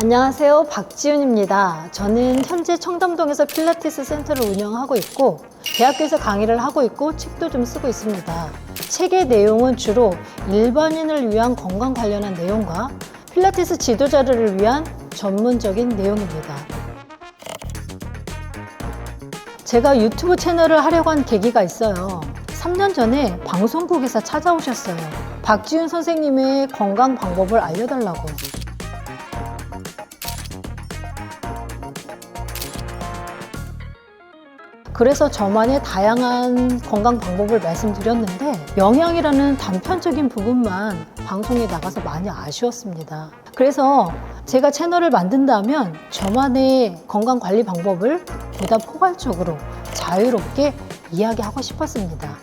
안녕하세요. 박지윤입니다. 저는 현재 청담동에서 필라테스 센터를 운영하고 있고 대학교에서 강의를 하고 있고 책도 좀 쓰고 있습니다. 책의 내용은 주로 일반인을 위한 건강 관련한 내용과 필라테스 지도자를 위한 전문적인 내용입니다. 제가 유튜브 채널을 하려고 한 계기가 있어요. 3년 전에 방송국에서 찾아오셨어요. 박지윤 선생님의 건강 방법을 알려달라고. 그래서 저만의 다양한 건강 방법을 말씀드렸는데 영양이라는 단편적인 부분만 방송에 나가서 많이 아쉬웠습니다. 그래서 제가 채널을 만든다면 저만의 건강 관리 방법을 보다 포괄적으로 자유롭게 이야기하고 싶었습니다.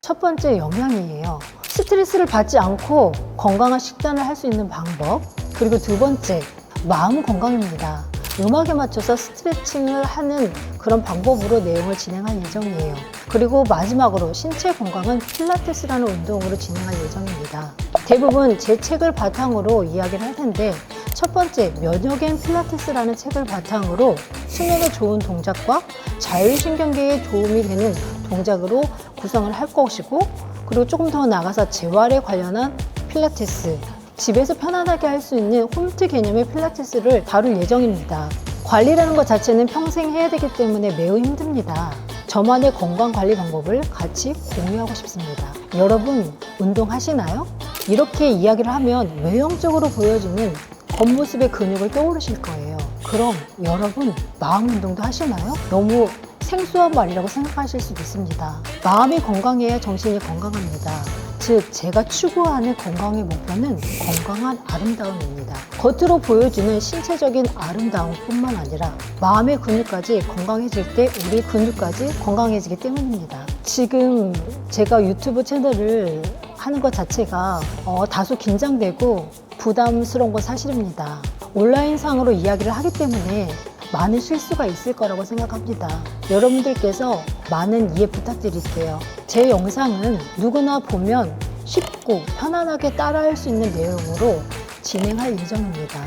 첫 번째 영양이에요. 스트레스를 받지 않고 건강한 식단을 할 수 있는 방법. 그리고 두 번째, 마음 건강입니다. 음악에 맞춰서 스트레칭을 하는 그런 방법으로 내용을 진행할 예정이에요. 그리고 마지막으로 신체 건강은 필라테스라는 운동으로 진행할 예정입니다. 대부분 제 책을 바탕으로 이야기를 할 텐데 첫 번째 면역엔 필라테스라는 책을 바탕으로 수면에 좋은 동작과 자율신경계에 도움이 되는 동작으로 구성을 할 것이고 그리고 조금 더 나가서 재활에 관련한 필라테스 집에서 편안하게 할 수 있는 홈트 개념의 필라테스를 다룰 예정입니다. 관리라는 것 자체는 평생 해야 되기 때문에 매우 힘듭니다. 저만의 건강 관리 방법을 같이 공유하고 싶습니다. 여러분, 운동하시나요? 이렇게 이야기를 하면 외형적으로 보여지는 겉모습의 근육을 떠오르실 거예요. 그럼 여러분, 마음 운동도 하시나요? 너무 생소한 말이라고 생각하실 수도 있습니다. 마음이 건강해야 정신이 건강합니다. 즉, 제가 추구하는 건강의 목표는 건강한 아름다움입니다. 겉으로 보여주는 신체적인 아름다움뿐만 아니라 마음의 근육까지 건강해질 때 우리 근육까지 건강해지기 때문입니다. 지금 제가 유튜브 채널을 하는 것 자체가 어, 다소 긴장되고 부담스러운 건 사실입니다. 온라인상으로 이야기를 하기 때문에 많은 실수가 있을 거라고 생각합니다. 여러분들께서 많은 이해 부탁드릴게요. 제 영상은 누구나 보면 쉽고 편안하게 따라할 수 있는 내용으로 진행할 예정입니다.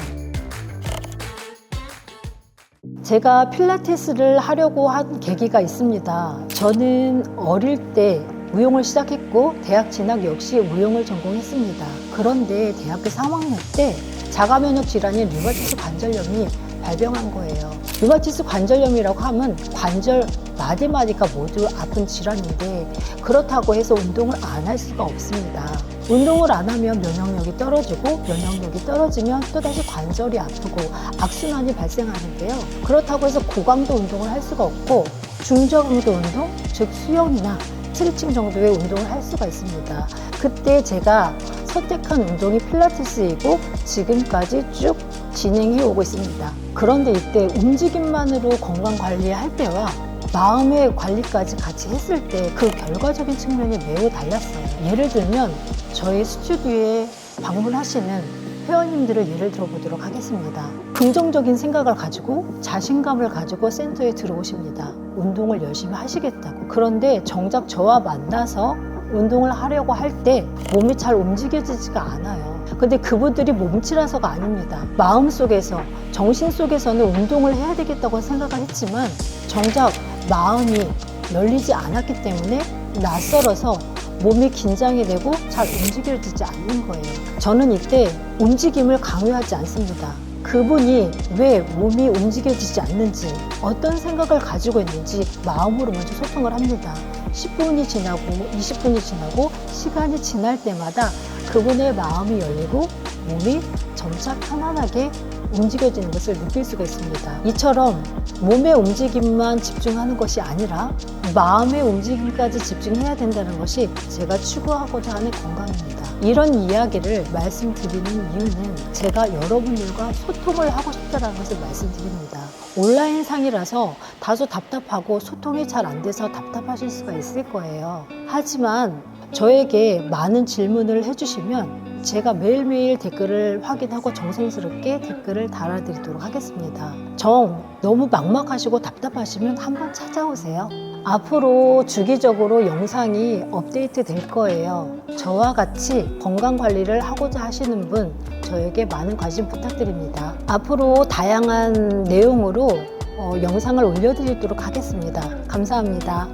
제가 필라테스를 하려고 한 계기가 있습니다. 저는 어릴 때 무용을 시작했고 대학 진학 역시 무용을 전공했습니다. 그런데 대학교 3학년 때 자가면역 질환인 류마티스 관절염이 발병한 거예요. 류마티스 관절염이라고 하면 관절 마디마디가 모두 아픈 질환인데 그렇다고 해서 운동을 안 할 수가 없습니다. 운동을 안 하면 면역력이 떨어지고 면역력이 떨어지면 또다시 관절이 아프고 악순환이 발생하는데요. 그렇다고 해서 고강도 운동을 할 수가 없고 중저강도 운동, 즉 수영이나 스트레칭 정도의 운동을 할 수가 있습니다. 그때 제가 선택한 운동이 필라테스이고 지금까지 쭉 진행해 오고 있습니다. 그런데 이때 움직임만으로 건강 관리할 때와 마음의 관리까지 같이 했을 때 그 결과적인 측면이 매우 달랐어요. 예를 들면 저희 스튜디오에 방문하시는 회원님들을 예를 들어보도록 하겠습니다. 긍정적인 생각을 가지고 자신감을 가지고 센터에 들어오십니다. 운동을 열심히 하시겠다고. 그런데 정작 저와 만나서 운동을 하려고 할 때 몸이 잘 움직여지지가 않아요. 근데 그분들이 몸치라서가 아닙니다. 마음 속에서, 정신 속에서는 운동을 해야 되겠다고 생각을 했지만 정작 마음이 열리지 않았기 때문에 낯설어서 몸이 긴장이 되고 잘 움직여지지 않는 거예요. 저는 이때 움직임을 강요하지 않습니다. 그분이 왜 몸이 움직여지지 않는지, 어떤 생각을 가지고 있는지 마음으로 먼저 소통을 합니다. 10분이 지나고 20분이 지나고 시간이 지날 때마다 그분의 마음이 열리고 몸이 점차 편안하게 움직여지는 것을 느낄 수가 있습니다. 이처럼 몸의 움직임만 집중하는 것이 아니라 마음의 움직임까지 집중해야 된다는 것이 제가 추구하고자 하는 건강입니다. 이런 이야기를 말씀드리는 이유는 제가 여러분들과 소통을 하고 싶다는 것을 말씀드립니다. 온라인 상이라서 다소 답답하고 소통이 잘 안 돼서 답답하실 수가 있을 거예요. 하지만 저에게 많은 질문을 해주시면 제가 매일매일 댓글을 확인하고 정성스럽게 댓글을 달아드리도록 하겠습니다. 정 너무 막막하시고 답답하시면 한번 찾아오세요. 앞으로 주기적으로 영상이 업데이트 될 거예요. 저와 같이 건강 관리를 하고자 하시는 분, 저에게 많은 관심 부탁드립니다. 앞으로 다양한 내용으로 어, 영상을 올려드리도록 하겠습니다. 감사합니다.